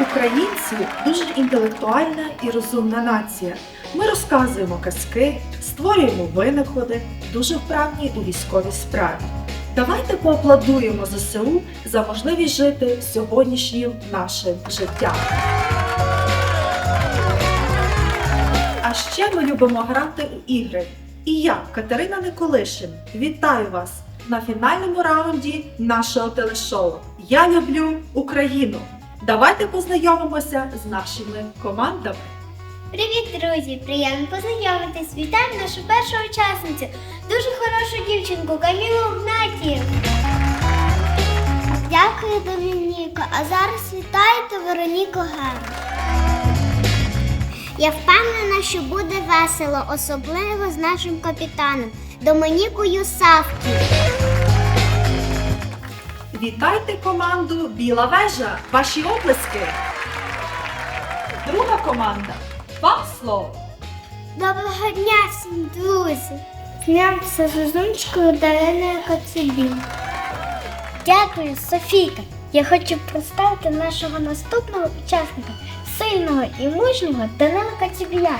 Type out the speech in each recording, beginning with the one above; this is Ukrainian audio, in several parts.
Українці дуже інтелектуальна і розумна нація. Ми розказуємо казки, створюємо винаходи, дуже вправні у військовій справі. Давайте поаплодуємо ЗСУ за можливість жити сьогоднішнім нашим життям. А ще ми любимо грати у ігри. І я, Катерина Николишин, вітаю вас на фінальному раунді нашого телешоу. Я люблю Україну. Давайте познайомимося з нашими командами. Привіт, друзі! Приємно познайомитись. Вітаємо нашу першу учасницю, дуже хорошу дівчинку Камілу Гнатіїв. Дякую, Домініко. А зараз вітаєте Вероніку Ген. Я впевнена, що буде весело, особливо з нашим капітаном Домінікою Савкі. Вітайте команду Біла вежа. Ваші оплески. Друга команда. Вам слово. Доброго дня всім, друзі! Днем з зазунчикою Дариною Коцебі. Дякую, Софійка. Я хочу представити нашого наступного учасника, сильного і мужнього Данила Коцебія.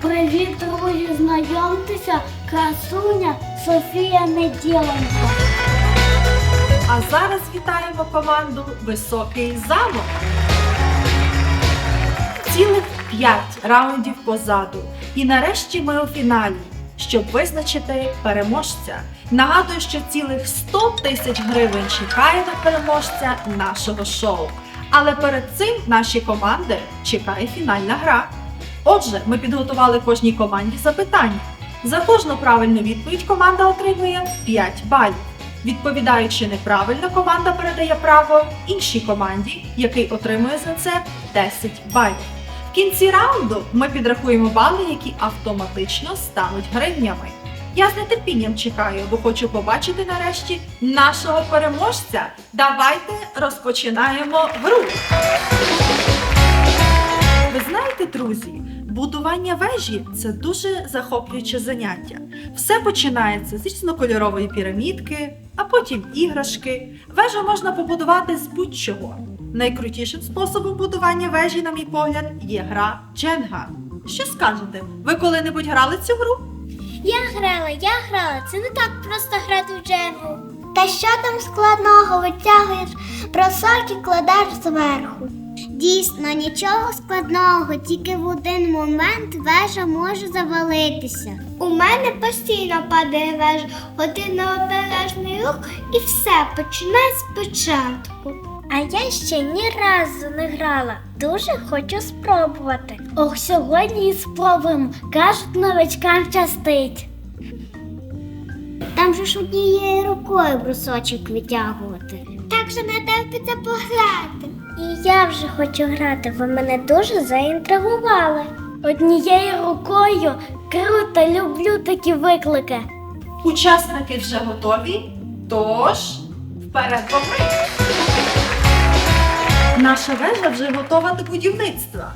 Привіт, друзі, знайомтеся, красуня Софія Неділенко. А зараз вітаємо команду Високий замок. Цілих 5 раундів позаду. І нарешті ми у фіналі, щоб визначити переможця. Нагадую, що цілих 100 тисяч гривень чекає на переможця нашого шоу. Але перед цим наші команди чекає фінальна гра. Отже, ми підготували кожній команді запитання. За кожну правильну відповідь команда отримує 5 балів. Відповідаючи неправильно, команда передає право іншій команді, який отримує за це 10 балів. В кінці раунду ми підрахуємо бали, які автоматично стануть гривнями. Я з нетерпінням чекаю, бо хочу побачити нарешті нашого переможця. Давайте розпочинаємо гру. Ви знаєте, друзі, будування вежі це дуже захоплююче заняття. Все починається з різнокольорової пірамідки, а потім іграшки. Вежу можна побудувати з будь-чого. Найкрутішим способом будування вежі, на мій погляд, є гра Дженга. Що скажете? Ви коли-небудь грали цю гру? Я грала, я грала. Це не так просто грати в дженгу. Та що там складного витягуєш бросок кладеш зверху? Дійсно, нічого складного, тільки в один момент вежа може завалитися. У мене постійно падає вежа, один необережний рух і все починай спочатку. А я ще ні разу не грала. Дуже хочу спробувати. Ох, сьогодні і спробуємо. Кажуть, новичкам щастить. Там же ж однією рукою брусочок витягувати. Так же не терпиться пограти. І я вже хочу грати, ви мене дуже заінтригували. Однією рукою круто люблю такі виклики. Учасники вже готові, тож вперед по гри! Наша вежа вже готова до будівництва,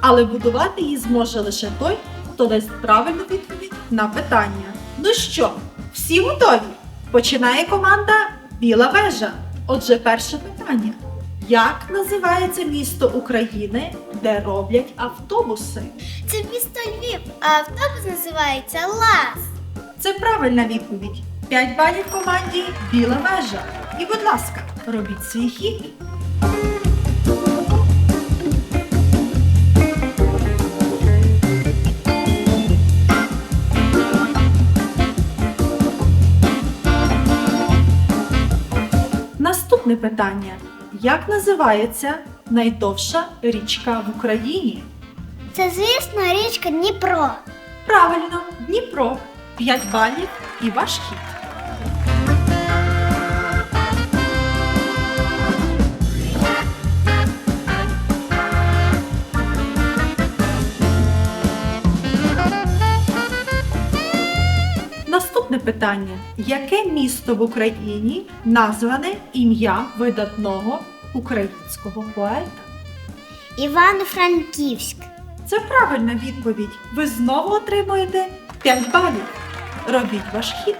але будувати її зможе лише той, хто дасть правильну відповідь на питання. Ну що, всі готові? Починає команда Біла вежа. Отже, перше питання. Як називається місто України, де роблять автобуси? Це місто Львів, а автобус називається Лас. Це правильна відповідь. 5 балів команді Біла вежа. І, будь ласка, робіть свій хід. Наступне питання. Як називається найдовша річка в Україні? Це, звісно, річка Дніпро. Правильно, Дніпро. 5 балів і ваш хід. Наступне питання. Яке місто в Україні назване ім'я видатного українського поета? Івано-Франківськ. Це правильна відповідь. Ви знову отримуєте 5 балів. Робіть ваш хід.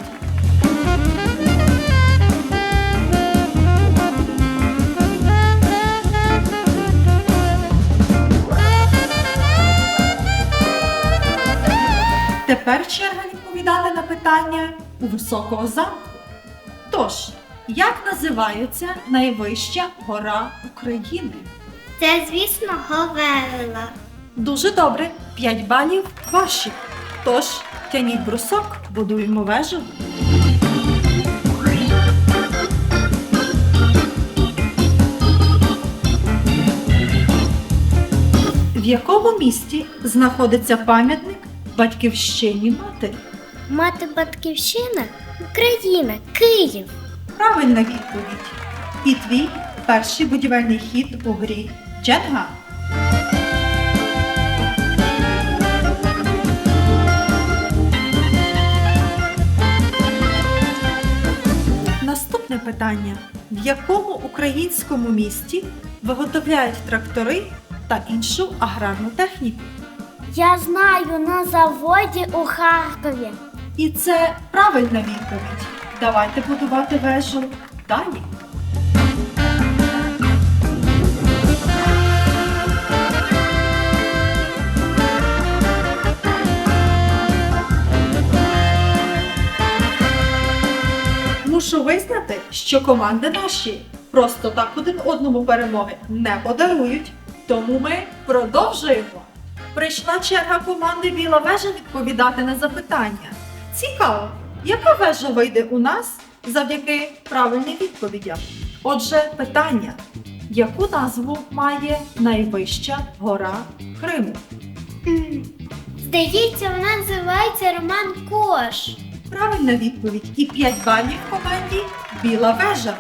Тепер черга відповідати на питання у високого замку. Тож, як називається найвища гора України? Це, звісно, Говелила. Дуже добре, 5 балів ваші. Тож, тяніть брусок, будуємо вежу. В якому місті знаходиться пам'ятник батьківщині матері? Мати батьківщина Україна, Київ. Правильна відповідь. І твій перший будівельний хід у грі Дженга. Наступне питання: в якому українському місті виготовляють трактори та іншу аграрну техніку? Я знаю на заводі у Харкові. І це правильна відповідь. Давайте будувати вежу далі. Мушу визнати, що команди наші просто так один одному перемоги не подарують. Тому ми продовжуємо. Прийшла черга команди Біла вежа відповідати на запитання. Цікаво, яка вежа вийде у нас завдяки правильним відповідям? Отже, питання: яку назву має найвища гора Криму? Здається, вона називається Роман Кош. Правильна відповідь і 5 балів команді Біла вежа.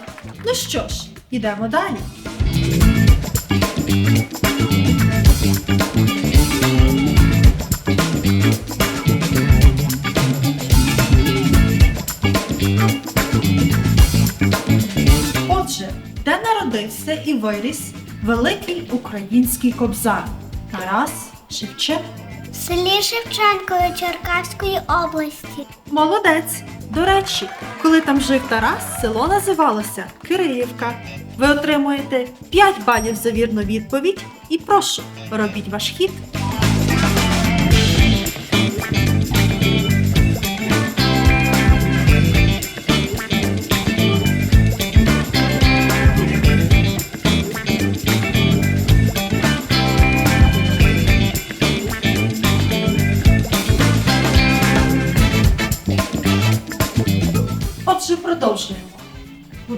Ну що ж, ідемо далі. Виріс великий український кобзар Тарас Шевченко? В селі Шевченко Черкаської області. Молодець! До речі, коли там жив Тарас, село називалося Кирилівка. Ви отримуєте 5 балів за вірну відповідь і прошу, робіть ваш хід.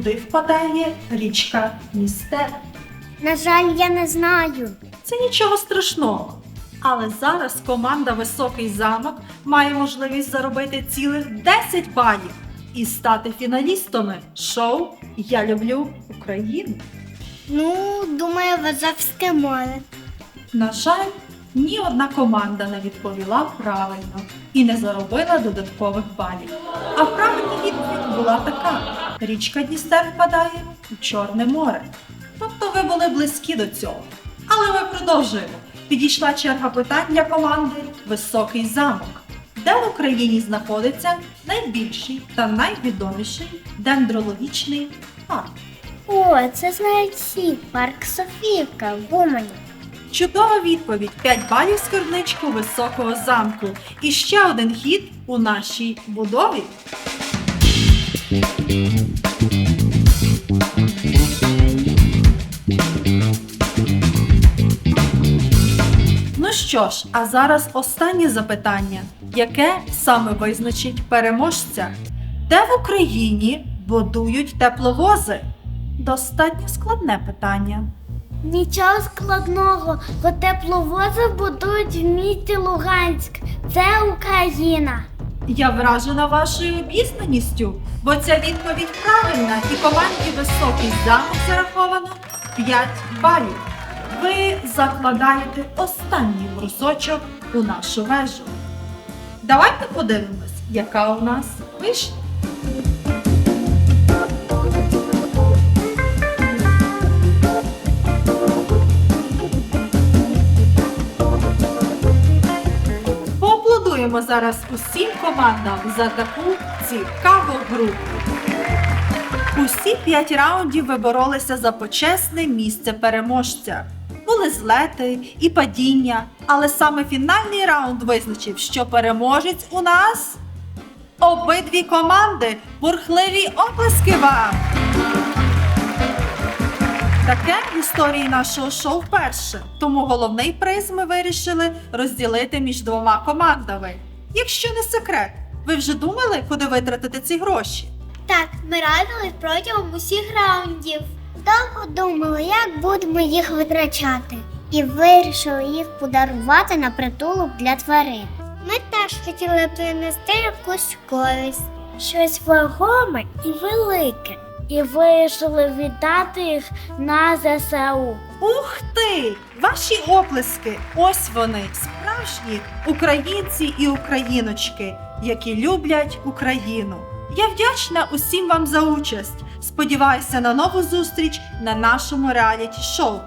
Куди впадає річка Містер? На жаль, я не знаю. Це нічого страшного. Але зараз команда Високий замок має можливість заробити цілих 10 балів і стати фіналістами шоу Я люблю Україну. Ну, думаю, в Азовське море. На жаль, ні одна команда не відповіла правильно і не заробила додаткових балів. А правильна відповідь була така: річка Дністер впадає у Чорне море. Тобто ви були близькі до цього. Але ми продовжуємо. Підійшла черга питань для команди Високий замок, де в Україні знаходиться найбільший та найвідоміший дендрологічний парк. О, це знають всі. Парк Софіївка в Умані. Чудова відповідь 5 балів з керничку високого замку. І ще один хід у нашій будові. Ну що ж, а зараз останнє запитання, яке саме визначить переможця? Де в Україні будують тепловози? Достатньо складне питання. Нічого складного, бо тепловози будують в місті Луганськ. Це Україна. Я вражена вашою обізнаністю, бо ця відповідь правильна і команді високий замок зараховано 5 балів. Ви закладаєте останній брусочок у нашу вежу. Давайте подивимось, яка у нас вийшла. Зараз усім командам за таку цікаву гру. Усі п'ять раундів ви боролися за почесне місце переможця. Були злети і падіння, але саме фінальний раунд визначив, що переможець у нас обидві команди. Бурхливі оплески вам! Таке в історії нашого шоу вперше, тому головний приз ми вирішили розділити між двома командами. Якщо не секрет, ви вже думали, куди витратити ці гроші? Так, ми радили протягом усіх раундів. Довго думали, як будемо їх витрачати, і вирішили їх подарувати на притулок для тварин. Ми теж хотіли принести якусь користь, щось вагоме і велике. І вирішили віддати їх на ЗСУ. Ух ти! Ваші оплески! Ось вони, справжні українці і україночки, які люблять Україну. Я вдячна усім вам за участь. Сподіваюся на нову зустріч на нашому реаліті-шоу.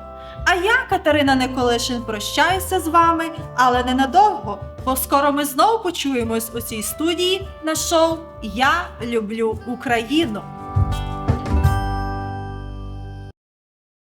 А я, Катерина Николишин, прощаюся з вами, але ненадовго, бо скоро ми знову почуємось у цій студії на шоу Я люблю Україну.